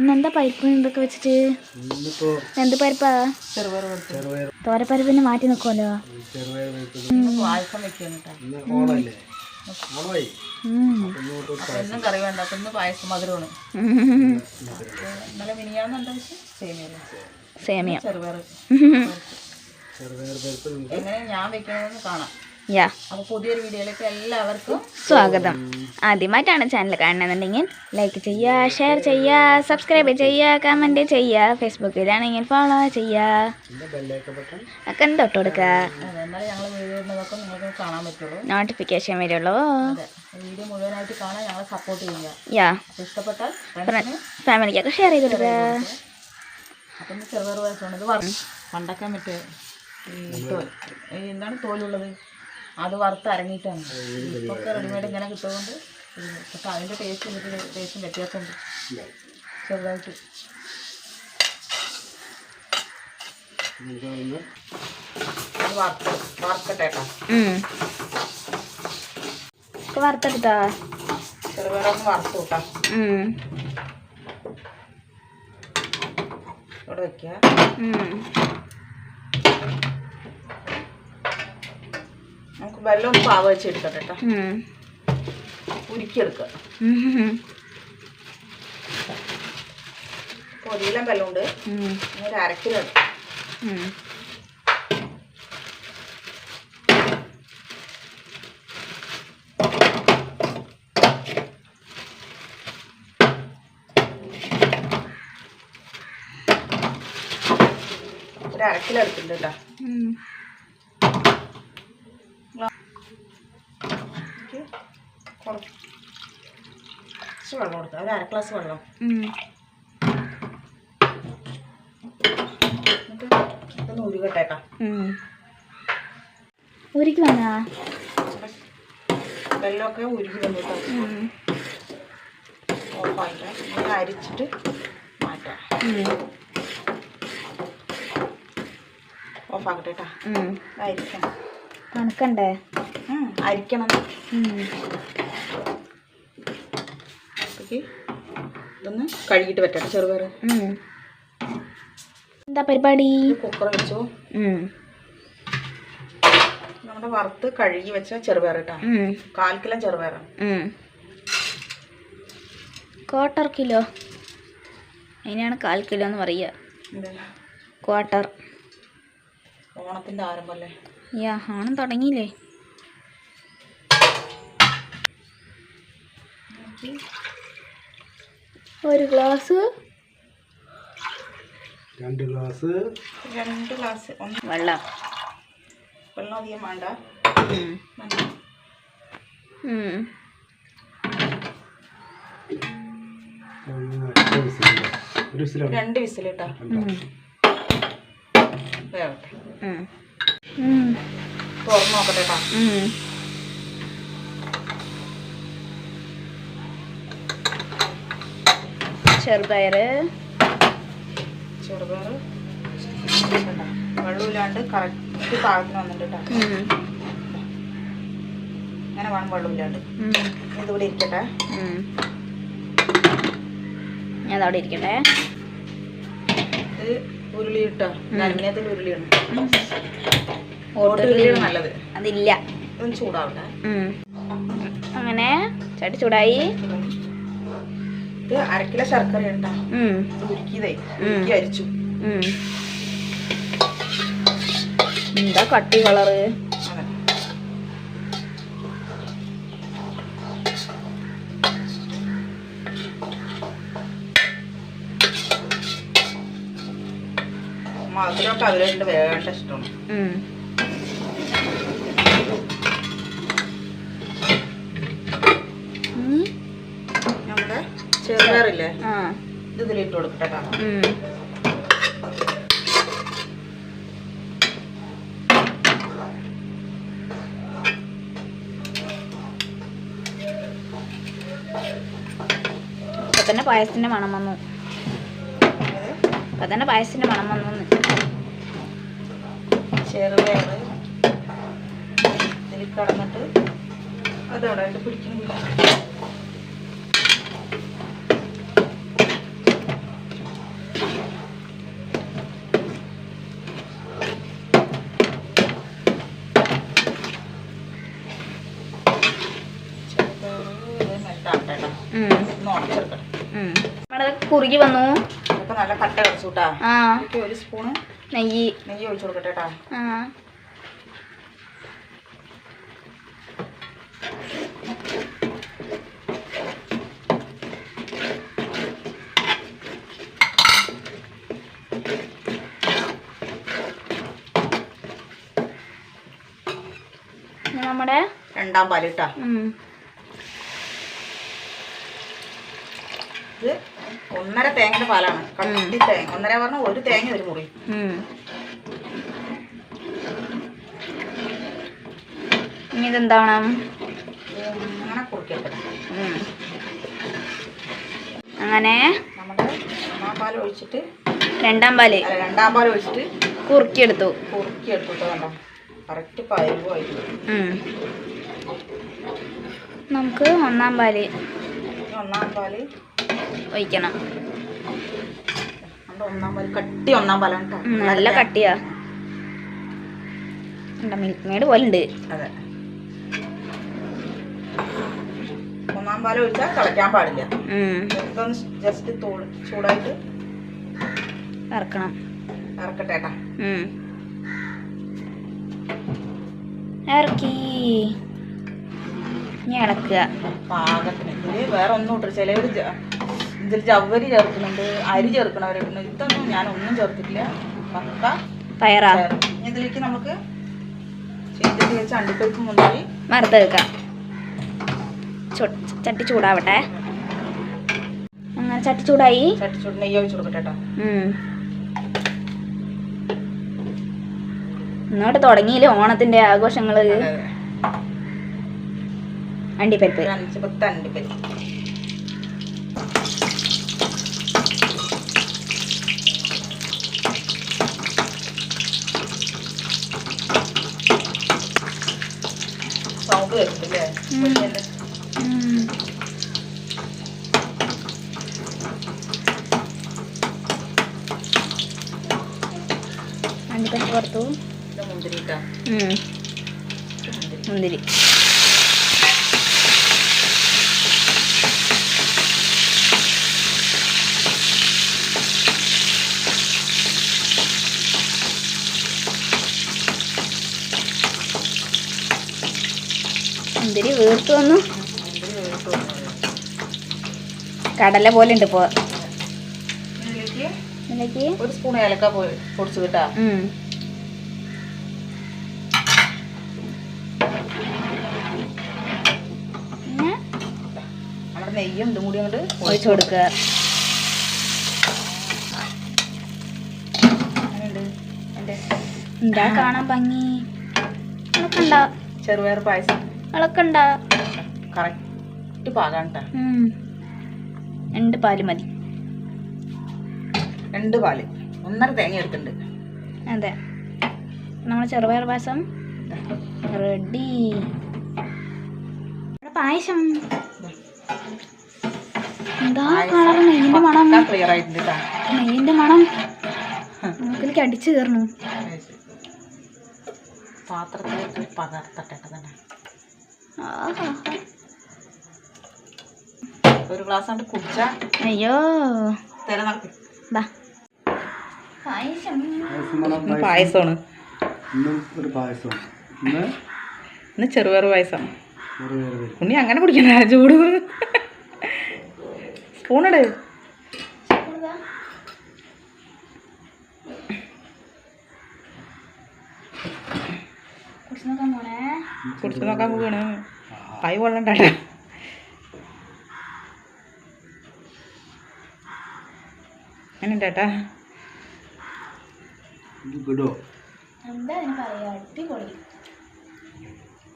ഇന്നെന്താ പരിപ്പ് ഇതൊക്കെ വെച്ചിട്ട്? ഇന്നിപ്പോ എന്ത് പരിപ്പാ? തോരപ്പരിപ്പിന് മാറ്റി നിൽക്കുമല്ലോ കറി വേണ്ട. ഇന്ന് പായസം മധുരമാണ്. ഇന്നലെ സേമിയ. ചെറുപയർ. ചെറുപയർ എങ്ങനെ ഞാൻ വെക്കണമെന്ന് കാണാം. യാ അപ്പൊ പുതിയൊരു വീഡിയോയിലേക്ക് എല്ലാവർക്കും സ്വാഗതം. ആദ്യമായിട്ടാണ് ചാനൽ കാണുന്നുണ്ടെങ്കിൽ ലൈക്ക് ചെയ്യുക ഷെയർ ചെയ്യുക സബ്സ്ക്രൈബ് ചെയ്യുക കമന്റ് ചെയ്യുക ഫേസ്ബുക്കിലാണെങ്കിൽ ഫോളോ ചെയ്യുക. ഒക്കെ തൊട്ട് കൊടുക്കുക. നോട്ടിഫിക്കേഷൻ വരുള്ളൂ. അതെ. വീഡിയോ മുഴുവനായിട്ട് കാണാൻ ഞങ്ങളെ സപ്പോർട്ട് ചെയ്യുക. യാ അപ്പൊ ഇഷ്ടപ്പെട്ടാൽ ഫ്രണ്ട്സിന് ഫാമിലിക്കൊക്കെ ഷെയർ ചെയ്ത് കൊടുക്കുക. അപ്പം ചെറുപയർ ഇത് പണ്ടൊക്കെ മറ്റേ എന്താണ് തോലുള്ളത്? അത് വറുത്ത് അരങ്ങിയിട്ടാണ്. ഇപ്പൊക്കെ റെഡിമെയ്ഡ് ഇങ്ങനെ കിട്ടുകൊണ്ട് പക്ഷെ അതിന്റെ ടേസ്റ്റ് ഇതിന്റെ ടേസ്റ്റും വ്യത്യാസമുണ്ട്. ചെറുതായിട്ട്. വറുത്തെടുത്താ? ചെറുപയറൊന്ന് വറുത്ത് കൂട്ടാം ഉം. ഇവിടെ വെക്കുക ഉം. നമുക്ക് വെള്ളം പാവ വെച്ചെടുക്കട്ടെ കേട്ടോ ഉം. ഉരുക്കിയെടുക്കുക ഉം. പൊരിയിലും വെള്ളമുണ്ട്. ഒരു അരക്കിലോ ഒരു അരക്കിലോ കേട്ടോ കുറച്ച് വെള്ളം കൊടുക്കാം ഒരു അര ഗ്ലാസ് വെള്ളം. ഉം. എന്നിട്ട് ഇതൊന്ന് ഉരുകട്ടെ കേട്ടോ ഉം. ഉരുക്കി വാങ്ങാ വെള്ളമൊക്കെ ഉരുകി വന്നു ഇങ്ങനെ അരിച്ചിട്ട് മാറ്റാം. ഓഫാക്കട്ടെ കേട്ടോ. ഉം. തണുക്കണ്ടേ ഉം, അരിക്കണം. ഇതൊന്ന് കഴുകിയിട്ട് പറ്റട്ടെ ചെറുപയർ ഉം. എന്താ പരിപാടി? കുക്കർ വെച്ചു. നമ്മുടെ വറുത്ത് കഴുകി വെച്ച ചെറുപയർ കേട്ടോ. കാൽ കിലോ ചെറുപയറാണ് ഉം. Quarter kilo? അതിനാണ് കാൽ കിലോ എന്ന് പറയുക. ക്വാർട്ടർ ഓണത്തിന്റെ ആരംഭമല്ലേ യാ ഹോണം തുടങ്ങിയില്ലേ? ഒരു ഗ്ലാസ്. രണ്ട് ഗ്ലാസ്. രണ്ട് ഗ്ലാസ്. ഒന്ന് വെള്ളം. വെള്ളം അധികം വേണ്ട. രണ്ട് വിസിലിട്ടാ. വേവട്ടെ. തുറന്ന് നോക്കട്ടെ കേട്ടോ ചെറുപയർ കണ്ടോ? വെള്ളമില്ലാണ്ട് കറക്റ്റ് പാകത്തിന് വന്നിട്ടുണ്ട് കേട്ടോ. അങ്ങനെ വേണം വെള്ളമില്ലാണ്ട്. ഇതിവിടെ ഇരിക്കട്ടെ. ഞാൻ അവിടെ ഇരിക്കട്ടെ. ഇത് ഉരുളി ഇട്ടോ. നന്മയത്തിൽ ഉരുളിയാണ്. നല്ലത്. അതില്ല. ചൂടാവട്ടെ. അങ്ങനെ ചട്ടി ചൂടായി. ഇത് അരക്കിലോ ശർക്കര അരിച്ചു. എന്താ കട്ടി കളറ്? മധുരമൊക്കെ അതിലുണ്ട് വേണ്ട ഇഷ്ടമാണ്. ചെറുപയറില്ലേ ആ. ഇത് ഇതിലിട്ട് കൊടുക്കട്ടെ. ഇപ്പൊ തന്നെ പായസത്തിന്റെ മണം വന്നു. ഇപ്പൊ തന്നെ പായസത്തിന്റെ മണം വന്നു. ചെറുപയർ ഇതിൽ കടന്നിട്ട് അതവിടെ പിടിക്കുന്നില്ല അവിടെ കുറുകി വന്നു. ഇപ്പൊ നല്ല കട്ട കടിച്ചു കൂട്ടാ ആ ഒരു സ്പൂണ് നെയ്യ്. നെയ്യ് ഒഴിച്ചു കൊടുക്കട്ടെ കേട്ടാ നമ്മുടെ രണ്ടാം പാൽ കേട്ടാ ഉം, ഇത് ഒന്നര തേങ്ങയുടെ പാലാണ്. കണ്ടി തേങ്ങ. ഒന്നര പറഞ്ഞ ഒരു തേങ്ങ ഒരു മുറി. ഇനി ഇതെന്താവണം അങ്ങനെ കുറിക്കട്ടെ. അങ്ങനെ നമ്മുടെ ഒന്നാം പാൽ ഒഴിച്ചിട്ട് രണ്ടാം പാൽ രണ്ടാം പാൽ ഒഴിച്ചിട്ട് കുറുക്കിയെടുത്തു. കുറുക്കിയെടുത്തു കറക്റ്റ് ഉം. നമുക്ക് ഒന്നാം പാൽ. ഒന്നാം പാൽ ഒഴിക്കണം കട്ടി ഒന്നാം പാലാണ് നല്ല കട്ടിയാ. മിൽക്ക് മെയ്ഡ് പോലെ ഉണ്ട് അതെ. ഒന്നാം പാൽ ഒഴിച്ചാൽ തിളയ്ക്കാൻ പാടില്ല. ഇതൊന്ന് ജസ്റ്റ് ചൂടായിട്ട് ഇറക്കണം ഇറക്കട്ടെ. ഇറക്കി ഇനി ഇളക്കുക. പാകത്തിന്. വേറെ ഒന്നും ഇട്ടില്ല ചിലവർ ഇതിൽ ജവ്വരി ചേർക്കുന്നുണ്ട് അരി ചേർക്കണവരുണ്ട് ഇതൊന്നും ഞാൻ ഒന്നും ചേർത്തിട്ടില്ല. പക്ക പയറാ? ഇതിലേക്ക് നമുക്ക് ചീത്തരി വെച്ച് അണ്ടിപ്പരിപ്പ് മുന്തിരി. വറുത്ത് വെക്കാം ചട്ടി ചൂടാവട്ടെ. അങ്ങനെ ചട്ടി ചൂടായി. ചട്ടി ചൂട് നെയ്യ് ഒഴിച്ചു കൊടുക്കട്ടെ ഇന്നോട്ട് തുടങ്ങിയില്ലേ ഓണത്തിന്റെ ആഘോഷങ്ങൾ. അണ്ടിപ്പരിപ്പ്. അഞ്ച് പത്ത് അണ്ടിപ്പരിപ്പ്. സൗണ്ട് വരുന്നുണ്ടല്ലേ മുന്തിരി. മുന്തിരി. മുന്തിരി വീർത്തു വന്നു. കടല പോലെ ഉണ്ട് ഇപ്പോ. ഒരു സ്പൂൺ ഏലക്ക പൊടിച്ചു കിട്ടാ. നെയ്യും ഇതും കൂടി അങ്ങോട്ട് ഒഴിച്ചു കൊടുക്കുക. എന്താ കാണാൻ ഭംഗി? ചെറുപയർ പായസം. കറക്റ്റ്. രണ്ട് പാൽ മതി. രണ്ട് പാൽ. ഒന്നര തേങ്ങ എടുത്തിട്ടുണ്ട്. അതെ. നമ്മൾ ചെറുപയർ പായസം റെഡി. പായസം. എന്താ കളർ നെയ്യിന്റെ മണം. നെയ്യിന്റെ മണം. അടിച്ചു കയറണു പാത്രത്തിലേക്ക് പകർത്തട്ടെ തന്നെ. ഒരു ഗ്ലാസ് കൊണ്ട് കുടിച്ച അയ്യോ. തര പായസമാണ്. ഇന്നും പായസം. ഉണ്ണി അങ്ങനെ കുടിക്കണ്ട ചൂട്. സ്പൂണിട് കുടിച്ചു നോക്കാൻ പോണേ കുടിച്ചു നോക്കാൻ പോവാണ്. പൈ കൊള്ളണ്ട അങ്ങനെ ചേട്ടാ എന്താ അതിന് പറയാ? അടിപൊളി.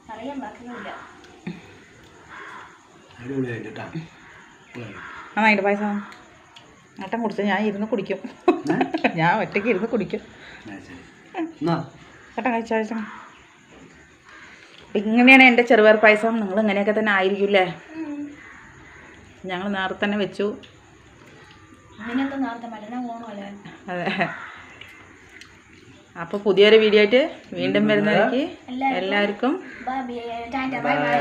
പറയാൻ ബാക്കിയില്ല അടിപൊളിയായിട്ട്. കേട്ടാ നന്നായിട്ട് പായസം. ഏട്ടൻ കുടിച്ച ഞാൻ ഇരുന്ന് കുടിക്കും. ഞാൻ ഒറ്റയ്ക്ക് ഇരുന്ന് കുടിക്കും. ഏട്ടൻ എന്നാ ഏട്ടൻ കഴിച്ച പായസം അപ്പം ഇങ്ങനെയാണ് എന്റെ ചെറുപയർ പായസം. നിങ്ങൾ ഇങ്ങനെയൊക്കെ തന്നെ ആയിരിക്കില്ലേ? ഞങ്ങൾ നേരത്തെ തന്നെ വെച്ചു. അതെ. അപ്പോൾ പുതിയൊരു വീഡിയോ ആയിട്ട് വീണ്ടും വരുന്നവർക്ക് എല്ലാവർക്കും bye bye tata bye bye